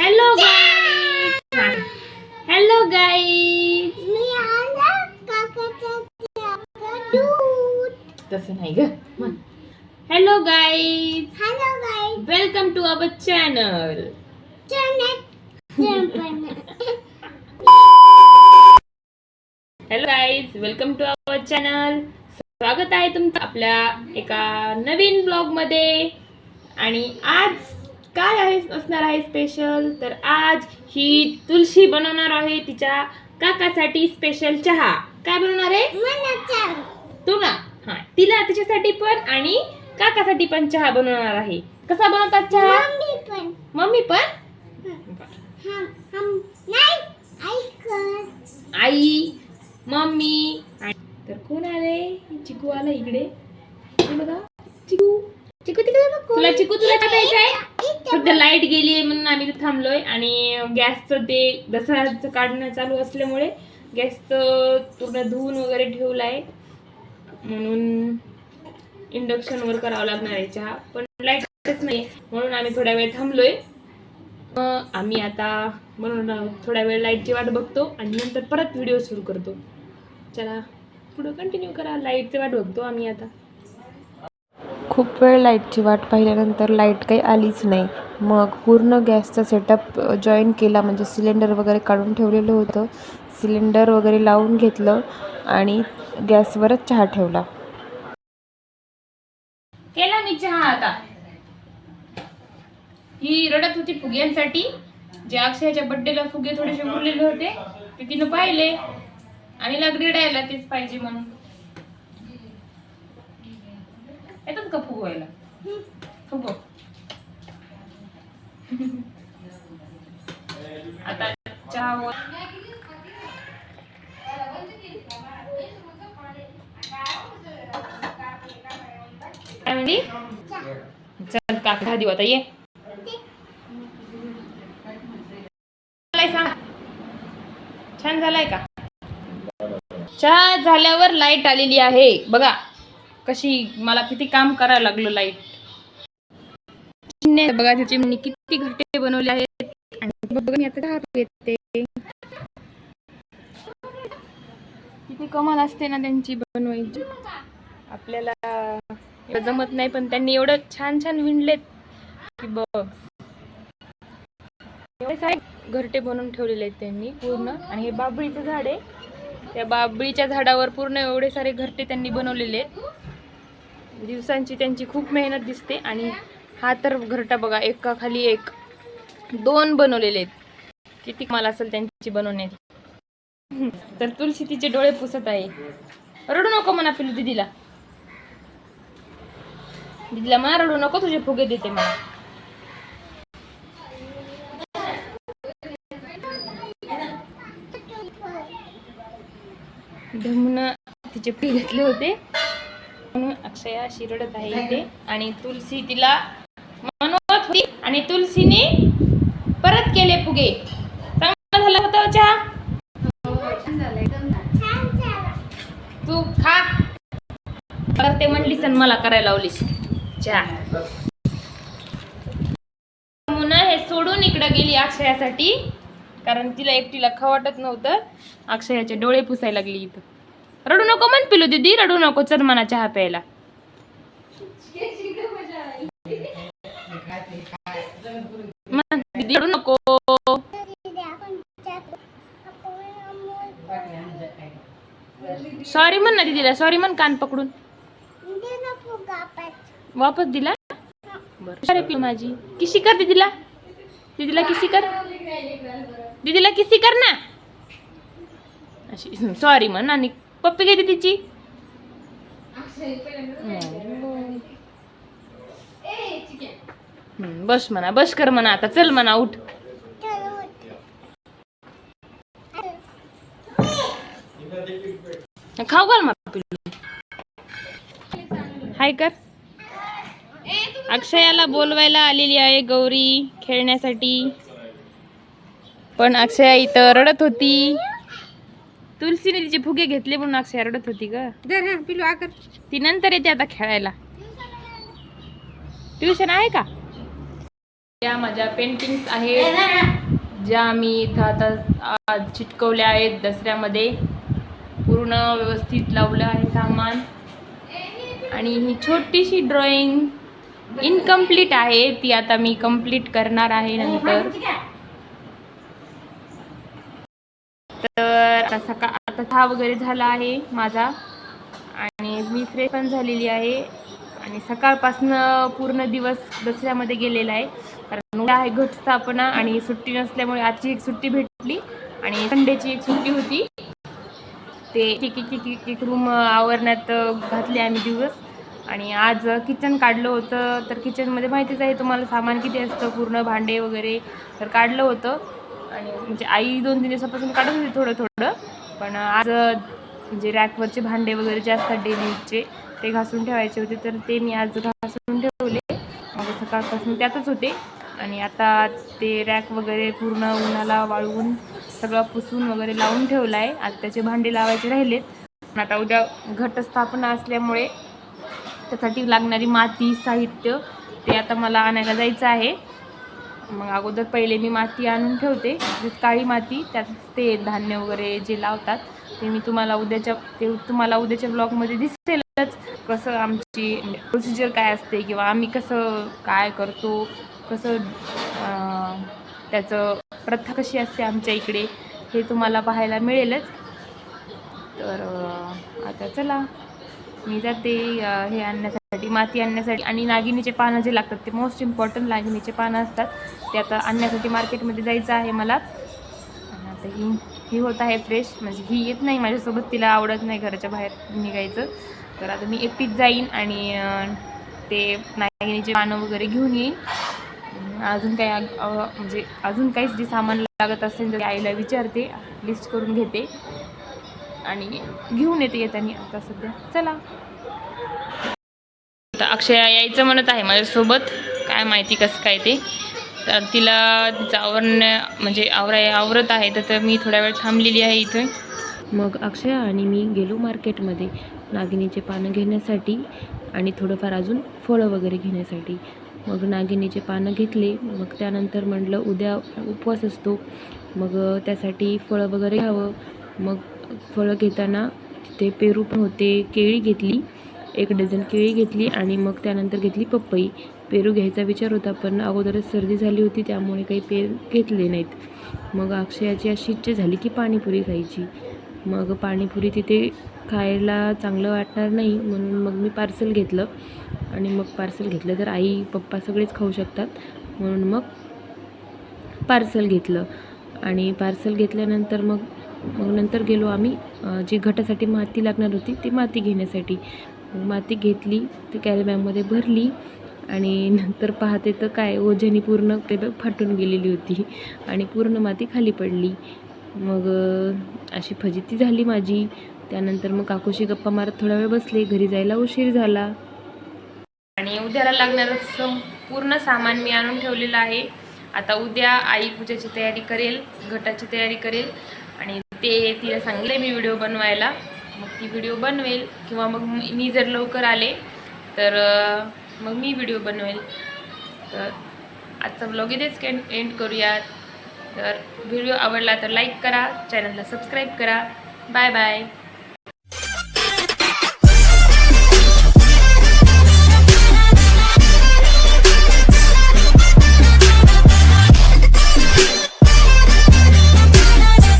Hello guys hello guys तसं नाही ग. Hello guys hello guys welcome to our channel hello guys welcome to our channel स्वागत आहे तुमचं आपल्या एका नवीन ब्लॉगमध्ये. आणि आज काय आहे असणार आहे स्पेशल तर आज ही तुलसी बनवणार आहे तिच्या काकासाठी स्पेशल चहा. काय बनवणार आहे? तू ना? हा तिला तिच्यासाठी पण आणि काकासाठी पण चहा बनवणार आहे. कसा बनवतात चहा? मम्मी पण. मम्मी पण? हम हम. नाही ऐक आई मम्मी तर कोण आले? चिकू आला इकडे हे बघा चिकू चिकू तिकडे बघ. तुला चिकू तुला टाकायचं आहे सध्या लाइट गेली आहे म्हणून आम्ही इथे थांबलोय. आणि गॅसचं ते दसऱ्याचं काढणं चालू असल्यामुळे गॅसचं पूर्ण धुवून वगैरे ठेवलं आहे म्हणून इंडक्शनवर करावं लागणार आहे चहा. पण लाईटच नाही म्हणून आम्ही थोड्या वेळ थांबलोय. मग आम्ही आता म्हणून थोड्या वेळ लाईटची वाट बघतो आणि नंतर परत व्हिडिओ सुरू करतो. चला पुढं कंटिन्यू करा. लाईटची वाट बघतो आम्ही आता. खूप वेळ लाईटची वाट पाहिल्यानंतर लाइट काही आलीच नाही. मग पूर्ण गॅसचा सेटअप जॉईन केला. म्हणजे सिलेंडर वगैरे काढून ठेवलेलं होतं. सिलेंडर वगैरे लावून घेतलं आणि गॅसवरच चहा ठेवला. केला मी चहा आता. ही रडत होती फुग्यांसाठी. जे अक्षयाच्या बड्डेला फुगे थोडेसे उरलेले होते ते तिनं पाहिले. आणि लागली डायला तेच पाहिजे म्हणून. येतात का फुगवायला? फुगव. आता चहा चल काका देऊ आता ये. सांग छान झालाय का? चहा झाल्यावर लाइट आलेली आहे. बघा. कशी मला किती काम करायला लागलं लाइट बघा त्याची मी किती घरटे बनवले आहेत. आणि बघून मी आता येते किती कमाल असते ना त्यांची बनवायची. आपल्याला जमत नाही पण त्यांनी एवढं छान छान विणलेत की बघ. घरटे बनवून ठेवलेले आहेत त्यांनी पूर्ण. आणि हे बाबळीचं झाड आहे. त्या बाबळीच्या झाडावर पूर्ण एवढे सारे घरटे त्यांनी बनवलेले आहेत. दिवसांची त्यांची खूप मेहनत दिसते आणि हा तर घरटा बघा एका खाली एक दोन बनवलेले आहेत. किती मला असेल त्यांची बनवण्याची. तर तुलसी तिचे डोळे पुसत आहे. रडू नको म्हणा पिलू दिदीला. दिदीला म्हणा रडू नको तुझे फुगे देते मला धमून तिचे फुगे घेतले होते. म्हणून अक्षया अशी रडत आहे इथे आणि तुलसी तिला म्हणत होती आणि तुलसीने परत केले फुगे. चांगला झाला होता हो चहा? तू खा. करते म्हणलीस आणि मला करायला लावलीस. चहा. मुना हे सोडून इकडं गेली अक्षयासाठी कारण तिला एकटीला खाऊ वाटत नव्हतं. अक्षयाचे डोळे पुसायला लागली इथं. रडू नको म्हण पिलू दीदी रडू नको चल मना चहा प्यायला. दीदी रडू नको. सॉरी म्हण ना दीदीला सॉरी म्हण कान पकडून. वापस दिला? बरं माझी. किशी कर दीदीला? दीदीला किसी कर? दीदीला किसी कर ना? अशी सॉरी म्हण आणि पप्पी घे तिची? बस म्हणा बस कर म्हणा आता चल म्हणा उठ. खाऊ घाल मग हाय कर. अक्षयाला बोलवायला आलेली आहे गौरी खेळण्यासाठी. पण अक्षया इथं रडत होती. तुलसीने तिचे फुगे घेतले म्हणून अक्षया रडत होती ग. पिलू आकर ती नंतर येते आता खेळायला. ट्युशन आहे का? त्या माझ्या पेंटिंग्स आहेत. ज्या मी इथं आता आज चिटकवल्या आहेत दसऱ्यामध्ये. पूर्ण व्यवस्थित लावलं आहे सामान. आणि ही छोटीशी ड्रॉइंग इनकम्प्लीट आहे. ती आता मी कंप्लीट करणार आहे नंतर. तर आता सकाळ आता चहा वगैरे झाला आहे माझा. आणि मी फ्रेश पण झालेली आहे. आणि सकाळपासनं पूर्ण दिवस दसऱ्यामध्ये गेलेला आहे. कारण उद्या आहे घटस्थापना आणि सुट्टी नसल्यामुळे आजची एक सुट्टी भेटली. आणि संडेची एक सुट्टी होती. ते एक एक एक एक रूम आवरण्यात घातले आम्ही दिवस. आणि आज किचन काढलं होतं. तर किचनमध्ये माहितीच आहे तुम्हाला सामान किती असतं पूर्ण भांडे वगैरे तर काढलं होतं. आणि म्हणजे आई दोन तीन दिवसापासून काढत होती थोडं थोडं पण आज म्हणजे रॅकवरचे भांडे वगैरे जे असतात डेलीचे ते घासून ठेवायचे होते तर ते मी आज घासून ठेवले. मग सकाळपासून त्यातच होते. आणि आता ते रॅक वगैरे पूर्ण उन्हाला वाळवून सगळं पुसून वगैरे लावून ठेवलं आहे आज त्याचे भांडे लावायचे राहिलेत. आता उद्या घटस्थापना असल्यामुळे त्यासाठी लागणारी माती साहित्य ते आता मला आणायला जायचं आहे. मग अगोदर पहिले मी माती आणून ठेवते. म्हणजे काळी माती त्यात ते धान्य वगैरे जे लावतात ते मी तुम्हाला उद्याच्या ते तुम्हाला उद्याच्या ब्लॉगमध्ये दिसेलच. कसं आमची प्रोसिजर काय असते किंवा आम्ही कसं काय करतो कसं त्याचं प्रथा कशी असते आमच्या इकडे हे तुम्हाला पाहायला मिळेलच. तर आता चला. मी जाते हे आणण्यासाठी माती आणण्यासाठी. आणि नागिनीचे पानं जे लागतात ते मोस्ट इम्पॉर्टंट नागिनीचे पानं असतात. ते आता आणण्यासाठी मार्केटमध्ये जायचं आहे मला. आता ही ही होत आहे फ्रेश म्हणजे ही येत नाही माझ्यासोबत तिला आवडत नाही घराच्या बाहेर निघायचं. तर आता मी एकटीच जाईन आणि ते नागिनीचे पानं वगैरे घेऊन येईन. अजून काही म्हणजे अजून काहीच जे सामान लागत असेल तर आईला विचारते लिस्ट करून घेते. आणि घेऊन येते येताना आता सध्या. चला. आता अक्षया यायचं म्हणत आहे माझ्यासोबत. काय माहिती कसं काय ते. तर तिला तिचं आवरण्या म्हणजे आवराय आवरत आहे तर- तर मी थोड्या वेळ थांबलेली आहे इथे. मग अक्षय आणि मी गेलो मार्केटमध्ये नागिनीचे पानं घेण्यासाठी आणि थोडंफार अजून फळं वगैरे घेण्यासाठी. मग नागिनीचे पानं घेतले. मग त्यानंतर म्हटलं उद्या उपवास असतो. मग त्यासाठी फळं वगैरे घ्यावं. मग फळं घेताना तिथे पेरू पण होते केळी घेतली एक डझन केळी घेतली आणि मग त्यानंतर घेतली पपई. पेरू घ्यायचा विचार होता पण अगोदरच सर्दी झाली होती त्यामुळे काही पेरू घेतले नाहीत. मग अक्षयाची अशी इच्छा झाली की पाणीपुरी खायची. मग पाणीपुरी तिथे खायला चांगलं वाटणार नाही म्हणून मग मी पार्सल घेतलं. आणि मग पार्सल घेतलं तर आई पप्पा सगळेच खाऊ शकतात म्हणून मग पार्सल घेतलं. आणि पार्सल घेतल्यानंतर मग मग नंतर गेलो आम्ही जी घटासाठी माती लागणार होती ती माती घेण्यासाठी. मग माती घेतली ती कॅरी बॅगमध्ये भरली आणि नंतर पाहते तर काय ओझ्यानी पूर्ण ते बॅग फाटून गेलेली होती आणि पूर्ण माती खाली पडली. मग अशी फजिती झाली माझी. त्यानंतर मग काकूशी गप्पा मारत थोडा वेळ बसले घरी जायला उशीर झाला. आणि उद्याला लागणारं संपूर्ण सामान मी आणून ठेवलेलं आहे. आता उद्या आई पूजेची तयारी करेल घटाची तयारी करेल. ते तिला सांगितले मी व्हिडिओ बनवायला. मग ती व्हिडिओ बनवेल किंवा मग मी मी जर लवकर आले तर मग मी व्हिडिओ बनवेल. तर आजचा ब्लॉग इथेच एंड करूयात. तर व्हिडिओ आवडला तर लाईक करा चॅनलला सबस्क्राईब करा. Bye bye